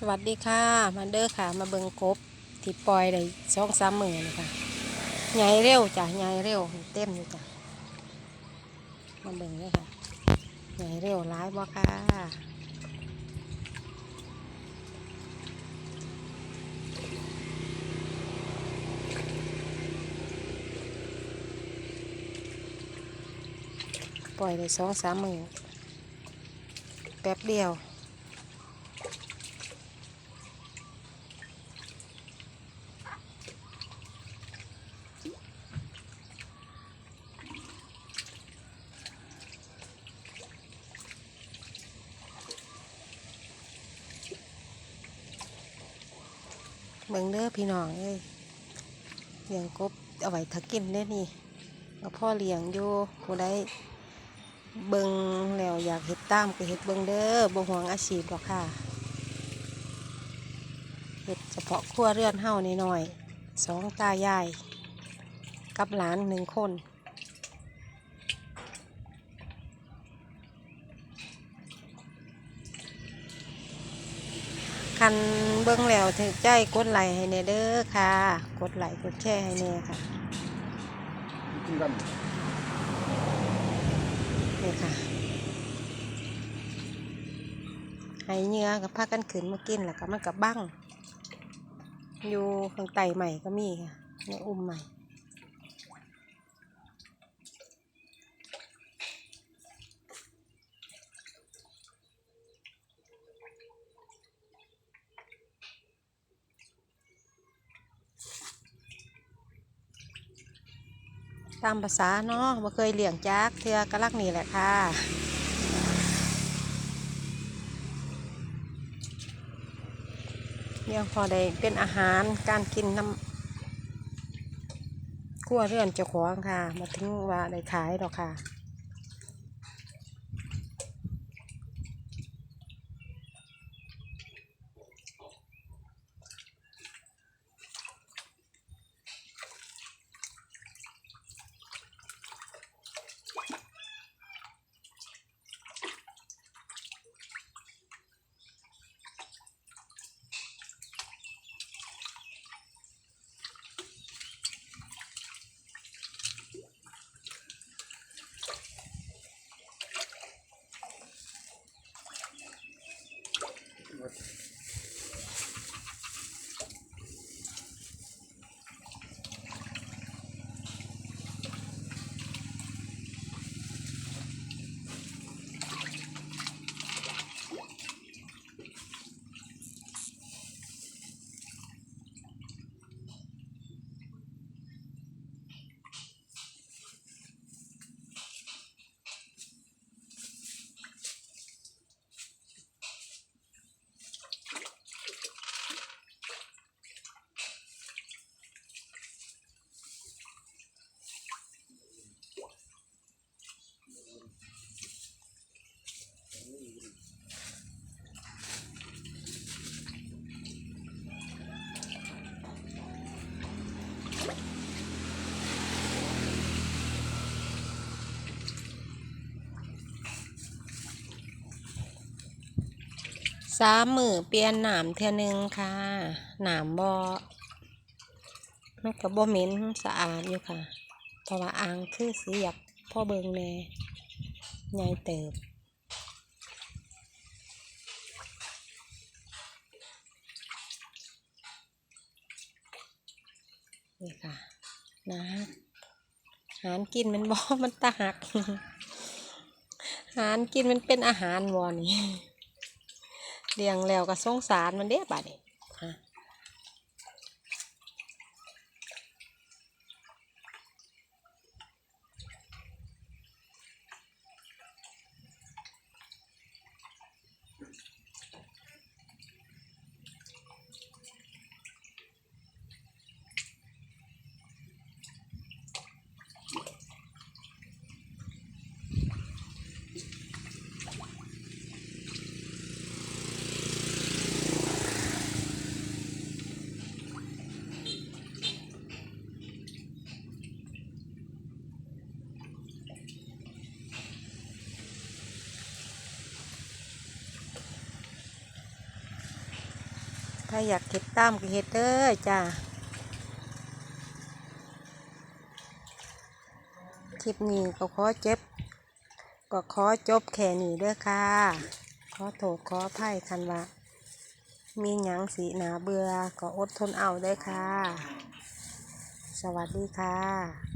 สวัสดีค่ะ มาเด้อค่ะ มาเบิงกบที่ปล่อยได้สองสามมือเลยค่ะใหญ่เร็วจ้ะใหญ่เร็วเต็มอยู่จ้ะมาเบิงเลยค่ะใหญ่เร็วร้ายบ่ค่ะปล่อยได้สองสามมือแป๊บเดียว เบิ่งเด้อพี่น้องเอ้ยเลี้ยงกบเอาไว้ถักกินได้นี่เอาพ่อเลี้ยงอยู่ผู้ใดเบิ่งแล้วอยากเห็ดตามก็เห็ดเบิ่งเด้อบ่ห่วงอาชีพหรอกค่ะเห็ดเฉพาะครัวเรือนเฮานี่หน่อยสองตายาย กับหลานหนึ่งคน คันเบิ้งแล้วถึงใจกดไลค์ให้แน่เด้อค่ะ กดไลค์กดแชร์ให้แน่ค่ะนี่ค่ะให้เหงื่อกับผ้ากันขืนมากินแล้วก็มันกับบั้งอยู่ข้างใต้ใหม่ก็มีค่ะในอุ้มใหม่ ตามภาษาเนาะบ่เคยเลี้ยงจักเทือกะลักนี่แหละค่ะเลี้ยงพอได้เป็นอาหารการกินน้ำกั้วเรือนเจ้าของค่ะมาถึงว่าได้ขายหรอกค่ะ Okay. สามมือเปลี่ยนหนามเทือหนึงค่ะ หนามบ่มันก็บ่เหม็นสะอาดอยู่ค่ะ เพราะว่าอ่างคือสียากพ่อเบิงแน่ใหญ่เติบนี่ค่ะนะอาหารกินมันบ่มันตาหักอาหารกินมันเป็นอาหารวอนี่ เลี้ยงแล้วก็สงสารมันเด้บาดนี้ ถ้าอยากเก็บตามก็เฮ็ดเด้อจ้าคลิปนี้ก็ขอเจ็บ ก็ขอจบแค่นี้เด้อค่ะ ขอโทษขออภัยคันว่ามีหยังสีหนาเบื่อก็อดทนเอาเด้อค่ะ สวัสดีค่ะ